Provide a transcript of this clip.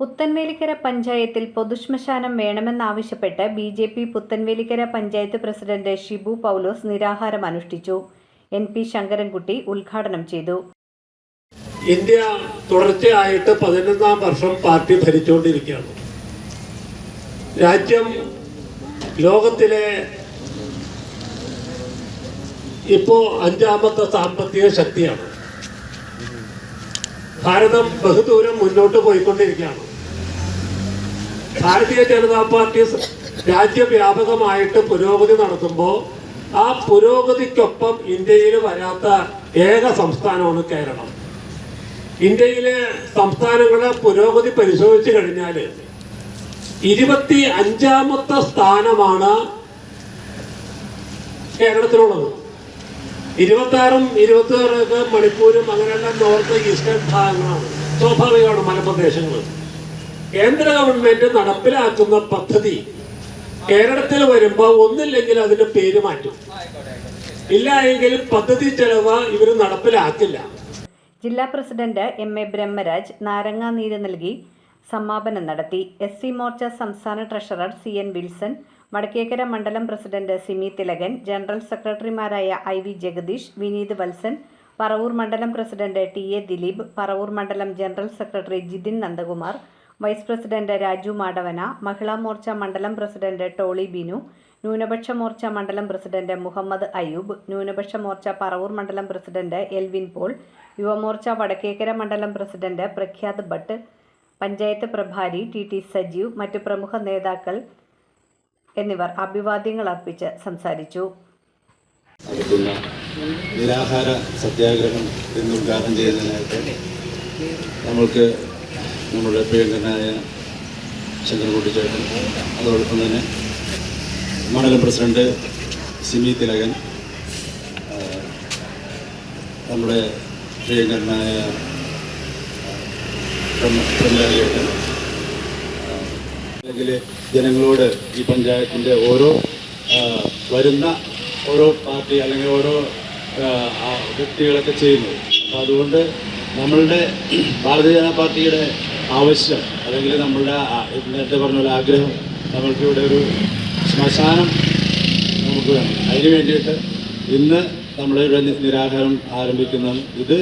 പുത്തൻവേലിക്കര പഞ്ചായത്തിൽ പൊതുശ്മശാനം വേണമെന്നാവശ്യപ്പെട്ട് B J P Puthenvelikkara panchayat president Shibu Paulose നിരാഹാരം അനുഷ്ഠിച്ചു. എൻ പി ശങ്കരൻകുട്ടി ഉദ്ഘാടനം ചെയ്തു. ഇന്ത്യ തുടർച്ചയായിട്ട് പതിനൊന്നാം വർഷം പാർട്ടി ഭരിച്ചുകൊണ്ടിരിക്കുകയാണ്. രാജ്യം ലോകത്തിലെ ഇപ്പോ അഞ്ചാമത്തെ സാമ്പത്തിക ശക്തിയാണ്. ഭാരതം ബഹുദൂരം മുന്നോട്ട് പോയിക്കൊണ്ടിരിക്കുകയാണ്. ഭാരതീയ ജനതാ പാർട്ടി രാജ്യവ്യാപകമായിട്ട് പുരോഗതി നടത്തുമ്പോൾ ആ പുരോഗതിക്കൊപ്പം ഇന്ത്യയിൽ വരാത്ത ഏക സംസ്ഥാനമാണ് കേരളം. ഇന്ത്യയിലെ സംസ്ഥാനങ്ങളെ പുരോഗതി പരിശോധിച്ചു കഴിഞ്ഞാൽ ഇരുപത്തി അഞ്ചാമത്തെ സ്ഥാനമാണ് കേരളത്തിലുള്ളത്. ഇരുപത്തി ആറും ഇരുപത്തി മണിപ്പൂരും അങ്ങനെയുള്ള നോർത്ത് ഈസ്റ്റേൺ ഭാഗങ്ങളാണ്. സ്വാഭാവികമാണ് മലപ്രദേശങ്ങൾ കേന്ദ്ര ഗവൺമെന്റ് നടപ്പിലാക്കുന്ന പദ്ധതി കേരളത്തിൽ വരുമ്പോൾ ഒന്നില്ലെങ്കിൽ അതിന്റെ പേര് മാറ്റും. ഇല്ല എങ്കിൽ പദ്ധതി ചെലവ് ഇവർ നടപ്പിലാക്കില്ല. ജില്ലാ പ്രസിഡന്റ് എം എ ബ്രഹ്മരാജ് നാരങ്ങാനീര് നൽകി സമാപനം നടത്തി. എസ് സി മോർച്ച സംസ്ഥാന treasurer C N Wilson Vadakkekara മണ്ഡലം പ്രസിഡന്റ് സിമി തിലകൻ ജനറൽ സെക്രട്ടറിമാരായ ഐ വി ജഗദീഷ് വിനീത് വത്സൻ പറവൂർ മണ്ഡലം president T A Dileep Paravur മണ്ഡലം general secretary Jithin Nandakumar vice president Raju Madavana Mahila Morcha മണ്ഡലം പ്രസിഡന്റ് ടോളി ബിനു ന്യൂനപക്ഷ മോർച്ച മണ്ഡലം പ്രസിഡന്റ് മുഹമ്മദ് അയൂബ് ന്യൂനപക്ഷ മോർച്ച പറവൂർ മണ്ഡലം president Elvin Paul Yuvamorcha Vadakkekara മണ്ഡലം പ്രസിഡന്റ് പ്രഖ്യാത് ഭട്ട് പഞ്ചായത്ത് പ്രഭാരി ടി ടി സജീവ് മറ്റു പ്രമുഖ നേതാക്കൾ എന്നിവർ അഭിവാദ്യങ്ങൾ അർപ്പിച്ച് സംസാരിച്ചു. നിരാഹാര സത്യാഗ്രഹം എന്ന് ഉദ്ഘാടനം ചെയ്യുന്നതിനായിട്ട് നമ്മൾക്ക് നമ്മുടെ പ്രിയങ്കരനായ ചന്ദ്രകുട്ടി ചേട്ടൻ അതോടൊപ്പം തന്നെ മണ്ഡലം പ്രസിഡന്റ് സിമി തിലകൻ നമ്മുടെ പ്രിയങ്കരനായ അല്ലെങ്കിൽ ജനങ്ങളോട് ഈ പഞ്ചായത്തിന്റെ ഓരോ വരുന്ന ഓരോ പാർട്ടി അല്ലെങ്കിൽ ഓരോ വ്യക്തികളൊക്കെ ചെയ്യുന്നത് അപ്പോൾ അതുകൊണ്ട് നമ്മളുടെ ഭാരതീയ ജനതാ പാർട്ടിയുടെ ആവശ്യം അല്ലെങ്കിൽ നമ്മളുടെ നേരത്തെ പറഞ്ഞ പോലെ ആഗ്രഹം നമ്മൾക്ക് ഇവിടെ ഒരു ശ്മശാനം നമുക്ക് വേണം. അതിന് വേണ്ടിയിട്ട് ഇന്ന് നമ്മളിവിടെ നിരാഹാരം ആരംഭിക്കുന്നത് ഇത്